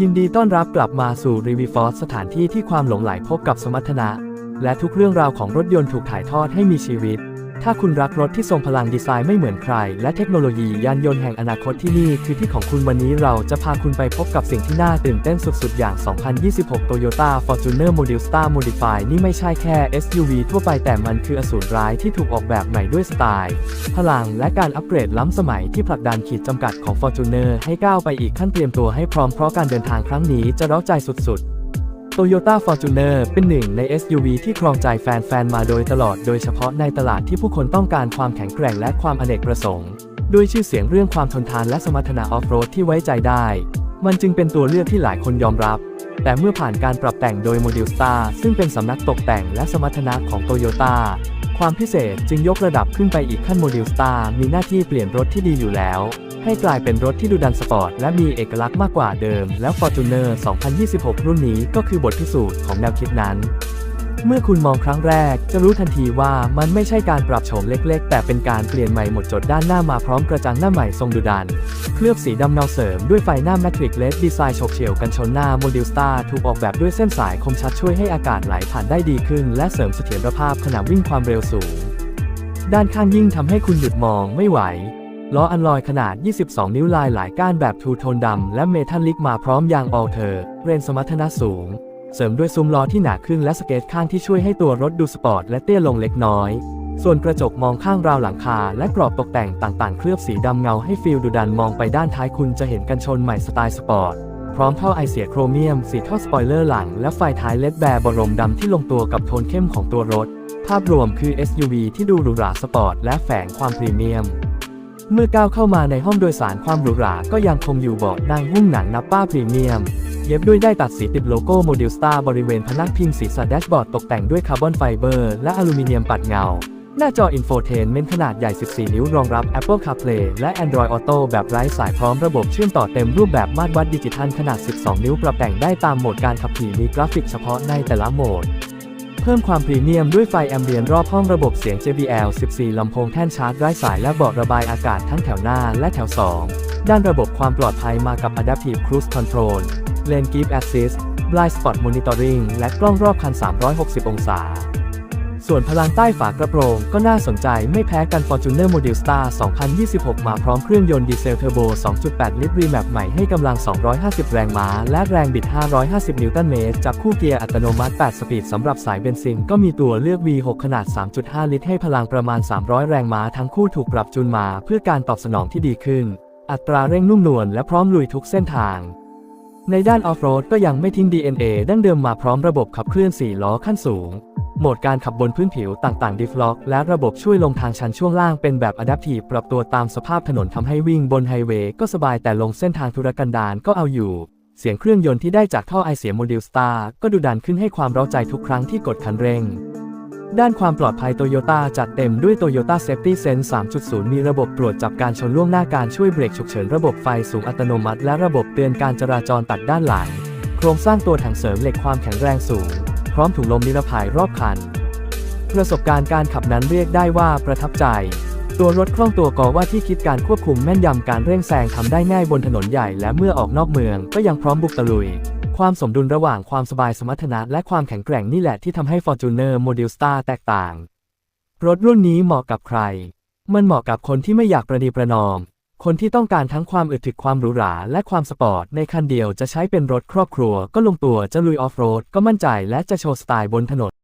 ยินดีต้อนรับกลับมาสู่รีวิฟอร์สถานที่ที่ความหลงไหลพบกับสมรรถนะ และทุกเรื่องราวของรถยนต์ถูกถ่ายทอดให้มีชีวิต ถ้าคุณรักรถที่ทรงพลังดีไซน์ไม่เหมือนใคร และเทคโนโลยียานยนต์แห่งอนาคตที่นี่คือที่ของคุณวันนี้เราจะพาคุณไปพบกับสิ่งที่น่าตื่นเต้นสุดๆ อย่าง 2026 Toyota Fortuner Model Star Modify นี่ไม่ใช่แค่ SUV ทั่วไปแต่มันคืออสูรร้ายที่ถูกออกแบบใหม่ด้วยสไตล์ พลังและการอัปเกรดล้ำสมัยที่ผลักดันขีดจำกัดของ Fortuner ให้ก้าวไปอีกขั้นเตรียมตัวให้พร้อมเพราะการเดินทางครั้งนี้จะเร้าใจสุดๆ Toyota Fortuner เป็นหนึ่งใน SUV ที่ครองใจแฟน ๆ มาโดยตลอด โดยเฉพาะในตลาดที่ผู้คนต้องการความแข็งแกร่งและความอเนกประสงค์ ด้วยชื่อเสียงเรื่องความทนทานและสมรรถนะออฟโรดที่ไว้ใจได้ มันจึงเป็นตัวเลือกที่หลายคนยอมรับ แต่เมื่อผ่านการปรับแต่งโดย Model Star ซึ่งเป็นสำนักตกแต่งและสมรรถนะของ Toyota ความพิเศษจึงยกระดับขึ้นไปอีกขั้น Model Star มีหน้าที่เปลี่ยนรถที่ดีอยู่แล้ว ให้กลายเป็นรถที่ดูดันสปอร์ตและมีเอกลักษณ์มากกว่าเดิม แล้ว Fortuner 2026 รุ่นนี้ก็คือบทพิสูจน์ของแนวคิดนั้น เมื่อคุณมองครั้งแรก จะรู้ทันทีว่ามันไม่ใช่การปรับโฉมเล็กๆ แต่เป็นการเปลี่ยนใหม่หมดจดด้านหน้ามาพร้อมกระจังหน้าใหม่ทรงดุดัน เคลือบสีดำเงาเสริมด้วยไฟหน้าแมทริกเลสดีไซน์ฉกเฉี่ยวกันชนหน้าโมเดลสตาร์ถูกออกแบบด้วยเส้นสายคมชัดช่วยให้อากาศไหลผ่านได้ดีขึ้น และเสริมเสถียรภาพขณะวิ่งความเร็วสูงด้านข้างยิ่งทำให้คุณหยุดมองไม่ไหว ล้ออันลอยขนาด 22 นิ้วลายหลายก้านแบบทูโทนดำและเมทัลลิกมาพร้อมยางออลเทอร์เรนสมรรถนะสูง เสริมด้วยซุ้มล้อที่หนาขึ้นและสเกตข้างที่ช่วยให้ตัวรถดูสปอร์ตและเตี้ยลงเล็กน้อย ส่วนกระจกมองข้างราวหลังคา และกรอบตกแต่งต่างๆ เคลือบสีดำเงาให้ฟิลดูดันมองไปด้านท้ายคุณจะเห็นกันชนใหม่สไตล์สปอร์ตพร้อมท่อไอเสียโครเมียม สีท่อสปอยเลอร์หลัง และไฟท้ายเลดแบร์บรมดำที่ลงตัวกับโทนเข้มของตัวรถ ภาพรวมคือ SUV ที่ดูหรูหราสปอร์ตและแฝงความพรีเมียม เมื่อก้าวเข้ามาในห้องโดยสารความหรูหราก็ยังคงอยู่เบาะนั่งหุ้มหนังนับป้าพรีเมียม เย็บด้วยได้ตัดสีติดโลโก้โมเดลสตาร์บริเวณพนักพิงศีรษะแดชบอร์ดตกแต่งด้วยคาร์บอนไฟเบอร์และอลูมิเนียมปัดเงา หน้าจออินโฟเทนเมนต์ขนาดใหญ่ 14 นิ้วรองรับ Apple CarPlay และ Android Auto แบบไร้สายพร้อมระบบเชื่อมต่อเต็มรูปแบบมาตรวัดดิจิทัลขนาด 12 นิ้วปรับแต่งได้ตามโหมดการขับขี่มีกราฟิกเฉพาะในแต่ละโหมด พิ่มความพรีเมียมด้วยไฟแอมเบียนรอบห้องระบบเสียง JBL 14 ลำโพงแท่นชาร์จไร้สายและเบาะระบายอากาศทั้งแถวหน้าและแถว 2 ด้านระบบความปลอดภัยมากับ Adaptive Cruise Control Lane Keep Assist Blind Spot Monitoring และกล้องรอบคัน 360 องศา ส่วนพลังใต้ฝากระโปรงก็น่าสนใจไม่แพ้กัน Fortuner Model Star 2026 มาพร้อมเครื่องยนต์ดีเซลเทอร์โบ 2.8 ลิตรรีแมปใหม่ให้กำลัง 250 แรงม้า และแรงบิด 550 นิวตันเมตรจับคู่เกียร์อัตโนมัติ 8 สปีดสำหรับสายเบนซินก็มีตัวเลือก V6 ขนาด 3.5 ลิตรให้พลังประมาณ 300 แรงม้าทั้งคู่ถูกปรับจูนมา เพื่อการตอบสนองที่ดีขึ้น อัตราเร่งนุ่มนวลและพร้อมลุยทุกเส้นทางในด้านออฟโรดก็ยังไม่ทิ้ง DNA ดั้งเดิมมาพร้อมระบบขับเคลื่อน 4 ล้อขั้นสูง โหมดการขับบนพื้นผิวต่างๆ ดิฟล็อก และระบบช่วยลงทางชันช่วงล่างเป็นแบบอะดัพทีฟปรับตัวตามสภาพถนนทำให้วิ่งบนไฮเวย์ก็สบายแต่ลงเส้นทางธุรกันดารก็เอาอยู่ เสียงเครื่องยนต์ที่ได้จากท่อไอเสียโมเดลสตาร์ก็ดูดันขึ้นให้ความเร้าใจทุกครั้งที่กดคันเร่ง ด้านความปลอดภัยโตโยต้าจัดเต็มด้วย Toyota Safety Sense 3.0 มีระบบตรวจจับการชนล่วงหน้าการช่วยเบรกฉุกเฉินระบบไฟสูงอัตโนมัติ และระบบเตือนการจราจรตัดด้านหลังโครงสร้างตัวถังเสริมเหล็กความแข็งแรงสูง พร้อมถุงลมนิรภัยรอบคัน ประสบการณ์การขับนั้นเรียกได้ว่าประทับใจ ตัวรถคล่องตัวก่อว่าที่คิดการควบคุมแม่นยำการเร่งแซงทำได้ง่ายบนถนนใหญ่และเมื่อออกนอกเมืองก็ยังพร้อมบุกตะลุย ความสมดุลระหว่างความสบายสมรรถนะและความแข็งแกร่งนี่แหละที่ทำให้ Fortuner Model Star แตกต่าง รถรุ่นนี้เหมาะกับใคร มันเหมาะกับคนที่ไม่อยากประนีประนอม คนที่ต้องการทั้งความอึดถึกความหรูหราและความสปอร์ตในคันเดียวจะใช้เป็นรถครอบครัวก็ลงตัวจะลุยออฟโรดก็มั่นใจและจะโชว์สไตล์บนถนน